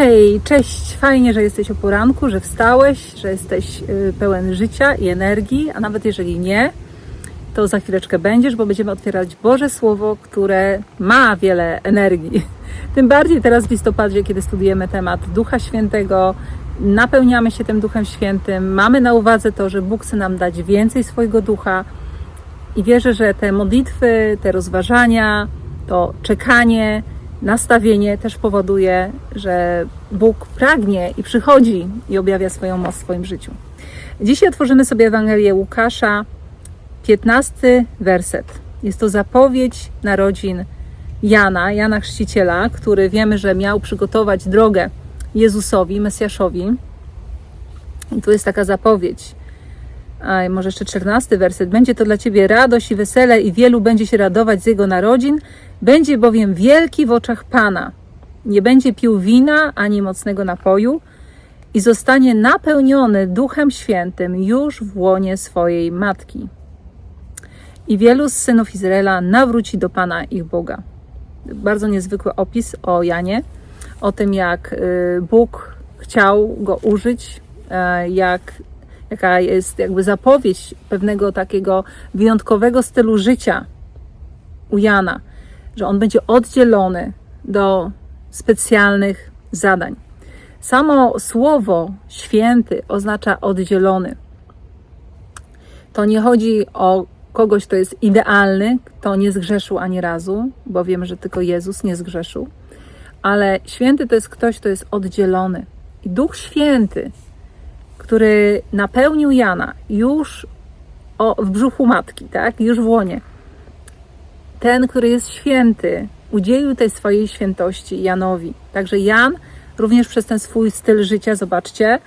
Hej, cześć! Fajnie, że jesteś o poranku, że wstałeś, że jesteś y, pełen życia i energii, a nawet jeżeli nie, to za chwileczkę będziesz, bo będziemy otwierać Boże Słowo, które ma wiele energii. Tym bardziej teraz w listopadzie, kiedy studujemy temat Ducha Świętego, napełniamy się tym Duchem Świętym, mamy na uwadze to, że Bóg chce nam dać więcej swojego ducha i wierzę, że te modlitwy, te rozważania, to czekanie, nastawienie też powoduje, że Bóg pragnie i przychodzi i objawia swoją moc w swoim życiu. Dzisiaj otworzymy sobie Ewangelię Łukasza, 15 werset. Jest to zapowiedź narodzin Jana, Jana Chrzciciela, który wiemy, że miał przygotować drogę Jezusowi, Mesjaszowi. I tu jest taka zapowiedź. A może jeszcze czternasty werset. Będzie to dla ciebie radość i wesele, i wielu będzie się radować z jego narodzin. Będzie bowiem wielki w oczach Pana. Nie będzie pił wina ani mocnego napoju i zostanie napełniony Duchem Świętym już w łonie swojej matki. I wielu z synów Izraela nawróci do Pana ich Boga. Bardzo niezwykły opis o Janie, o tym jak y, Bóg chciał go użyć, e, jak jaka jest jakby zapowiedź pewnego takiego wyjątkowego stylu życia u Jana, że on będzie oddzielony do specjalnych zadań. Samo słowo święty oznacza oddzielony. To nie chodzi o kogoś, kto jest idealny, kto nie zgrzeszył ani razu, bo wiemy, że tylko Jezus nie zgrzeszył, ale święty to jest ktoś, kto jest oddzielony. I Duch Święty który napełnił Jana już o, w brzuchu matki, tak? już w łonie. Ten, który jest święty, udzielił tej swojej świętości Janowi. Także Jan również przez ten swój styl życia, zobaczcie,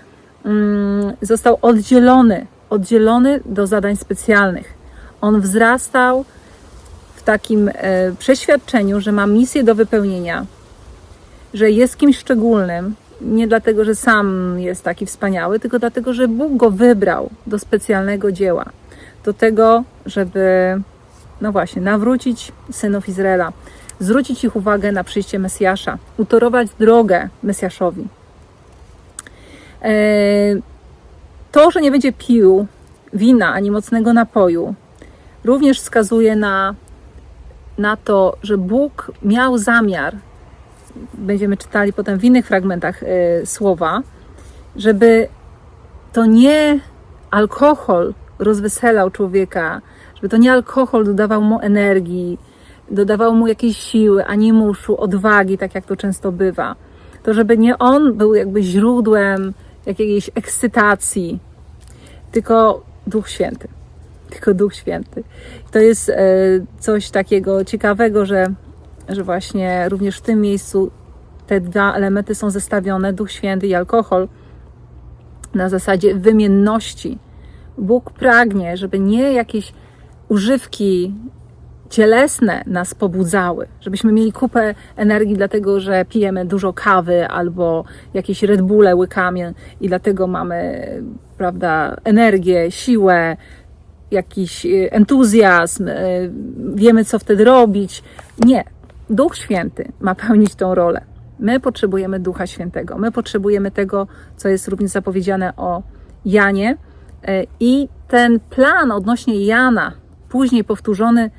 mm, został oddzielony, oddzielony do zadań specjalnych. On wzrastał w takim e, przeświadczeniu, że ma misję do wypełnienia, że jest kimś szczególnym, nie dlatego, że sam jest taki wspaniały, tylko dlatego, że Bóg go wybrał do specjalnego dzieła. Do tego, żeby, no właśnie, nawrócić synów Izraela, zwrócić ich uwagę na przyjście Mesjasza, utorować drogę Mesjaszowi. E, to, że nie będzie pił wina ani mocnego napoju, również wskazuje na, na to, że Bóg miał zamiar będziemy czytali potem w innych fragmentach y, słowa, żeby to nie alkohol rozweselał człowieka, żeby to nie alkohol dodawał mu energii, dodawał mu jakiejś siły, animuszu, odwagi, tak jak to często bywa. To żeby nie on był jakby źródłem jakiejś ekscytacji, tylko Duch Święty. Tylko Duch Święty. To jest e, coś takiego ciekawego, że że właśnie również w tym miejscu te dwa elementy są zestawione, Duch Święty i alkohol, na zasadzie wymienności. Bóg pragnie, żeby nie jakieś używki cielesne nas pobudzały, żebyśmy mieli kupę energii, dlatego że pijemy dużo kawy albo jakieś Red Bulle łykamy i dlatego mamy, prawda, energię, siłę, jakiś y, entuzjazm, y, wiemy co wtedy robić. Nie, Duch Święty ma pełnić tą rolę. My potrzebujemy Ducha Świętego. My potrzebujemy tego, co jest również zapowiedziane o Janie. E, I ten plan odnośnie Jana, później powtórzony e,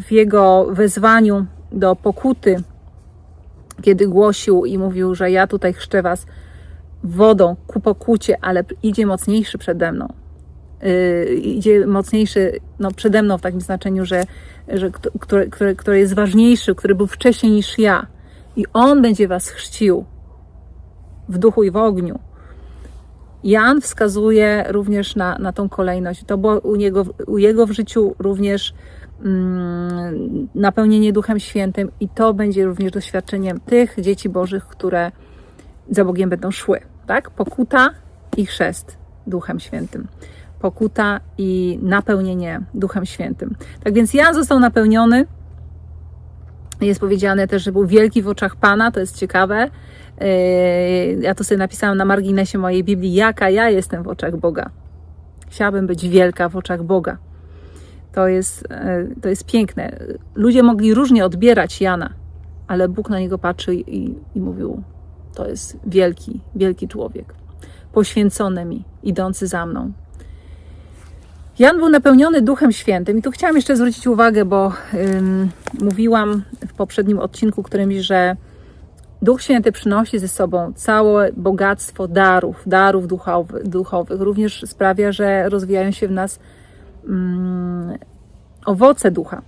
w jego wezwaniu do pokuty, kiedy głosił i mówił, że ja tutaj chrzczę was wodą ku pokucie, ale idzie mocniejszy przede mną. Y, idzie mocniejszy no, przede mną w takim znaczeniu, że, że który, który, który jest ważniejszy, który był wcześniej niż ja. I on będzie was chrzcił w duchu i w ogniu. Jan wskazuje również na, na tą kolejność. To było u, niego, u jego w życiu również mm, napełnienie Duchem Świętym, i to będzie również doświadczeniem tych dzieci Bożych, które za Bogiem będą szły. Tak? Pokuta i chrzest Duchem Świętym pokuta i napełnienie Duchem Świętym. Tak więc Jan został napełniony. Jest powiedziane też, że był wielki w oczach Pana, to jest ciekawe. Yy, ja to sobie napisałam na marginesie mojej Biblii, jaka ja jestem w oczach Boga. Chciałabym być wielka w oczach Boga. To jest, yy, to jest piękne. Ludzie mogli różnie odbierać Jana, ale Bóg na niego patrzy i, i mówił: to jest wielki, wielki człowiek, poświęcony mi, idący za mną. Jan był napełniony Duchem Świętym i tu chciałam jeszcze zwrócić uwagę, bo ym, mówiłam w poprzednim odcinku którymś, że Duch Święty przynosi ze sobą całe bogactwo darów, darów duchowy, duchowych. Również sprawia, że rozwijają się w nas ym, owoce ducha.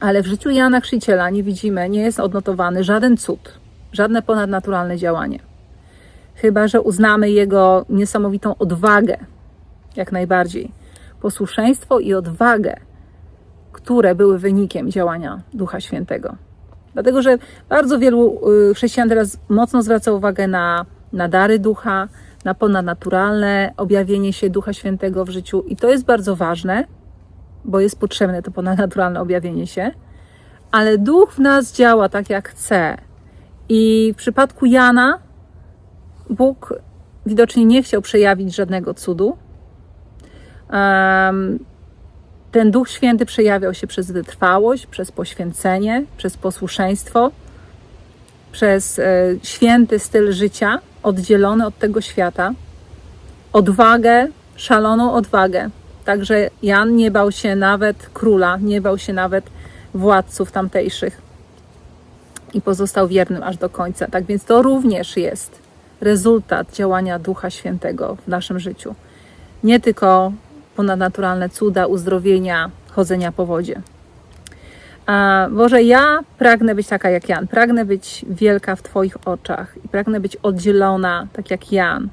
Ale w życiu Jana Chrzciciela nie widzimy, nie jest odnotowany żaden cud, żadne ponadnaturalne działanie. Chyba, że uznamy jego niesamowitą odwagę, jak najbardziej. Posłuszeństwo i odwagę, które były wynikiem działania Ducha Świętego. Dlatego, że bardzo wielu y, chrześcijan teraz mocno zwraca uwagę na, na dary ducha, na ponadnaturalne objawienie się Ducha Świętego w życiu, i to jest bardzo ważne, bo jest potrzebne to ponadnaturalne objawienie się, ale duch w nas działa tak, jak chce. I w przypadku Jana, Bóg widocznie nie chciał przejawić żadnego cudu. Ten Duch Święty przejawiał się przez wytrwałość, przez poświęcenie, przez posłuszeństwo, przez e, święty styl życia, oddzielony od tego świata, odwagę, szaloną odwagę. Także Jan nie bał się nawet króla, nie bał się nawet władców tamtejszych i pozostał wiernym aż do końca. Tak więc to również jest rezultat działania Ducha Świętego w naszym życiu. Nie tylko ponadnaturalne cuda, uzdrowienia, chodzenia po wodzie. A Boże, ja pragnę być taka jak Jan, pragnę być wielka w Twoich oczach i pragnę być oddzielona, tak jak Jan,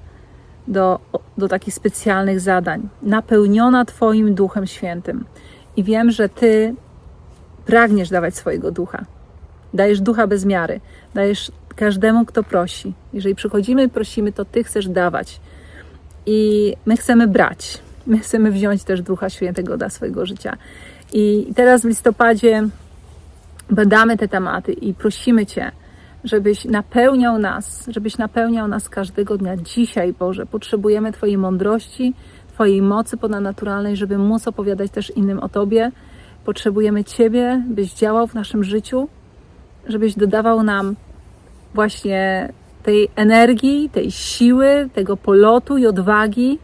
do, do takich specjalnych zadań, napełniona Twoim Duchem Świętym. I wiem, że Ty pragniesz dawać swojego ducha. Dajesz ducha bez miary, dajesz każdemu, kto prosi. Jeżeli przychodzimy i prosimy, to Ty chcesz dawać. I my chcemy brać. My chcemy wziąć też Ducha Świętego dla swojego życia. I teraz w listopadzie badamy te tematy i prosimy Cię, żebyś napełniał nas, żebyś napełniał nas każdego dnia. Dzisiaj, Boże, potrzebujemy Twojej mądrości, Twojej mocy ponadnaturalnej, żeby móc opowiadać też innym o Tobie. Potrzebujemy Ciebie, byś działał w naszym życiu, żebyś dodawał nam właśnie tej energii, tej siły, tego polotu i odwagi.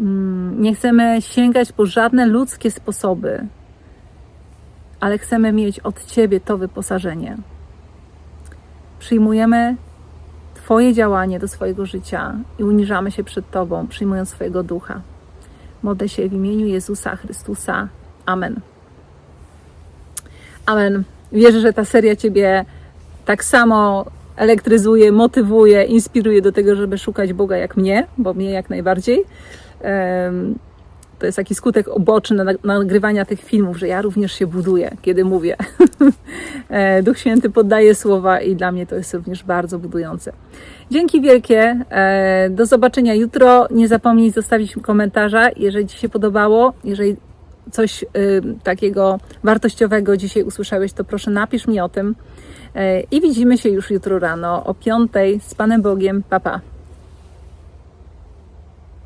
Mm, Nie chcemy sięgać po żadne ludzkie sposoby, ale chcemy mieć od Ciebie to wyposażenie. Przyjmujemy Twoje działanie do swojego życia i uniżamy się przed Tobą, przyjmując swojego ducha. Modlę się w imieniu Jezusa Chrystusa. Amen. Amen. Wierzę, że ta seria Ciebie tak samo elektryzuje, motywuje, inspiruje do tego, żeby szukać Boga jak mnie, bo mnie jak najbardziej. To jest taki skutek oboczny na- nagrywania tych filmów, że ja również się buduję, kiedy mówię. E, Duch Święty poddaje słowa i dla mnie to jest również bardzo budujące. Dzięki wielkie. E, Do zobaczenia jutro. Nie zapomnij zostawić komentarza, jeżeli Ci się podobało. Jeżeli coś y, takiego wartościowego dzisiaj usłyszałeś, to proszę napisz mi o tym. E, I widzimy się już jutro rano o piątej z Panem Bogiem. Pa, pa.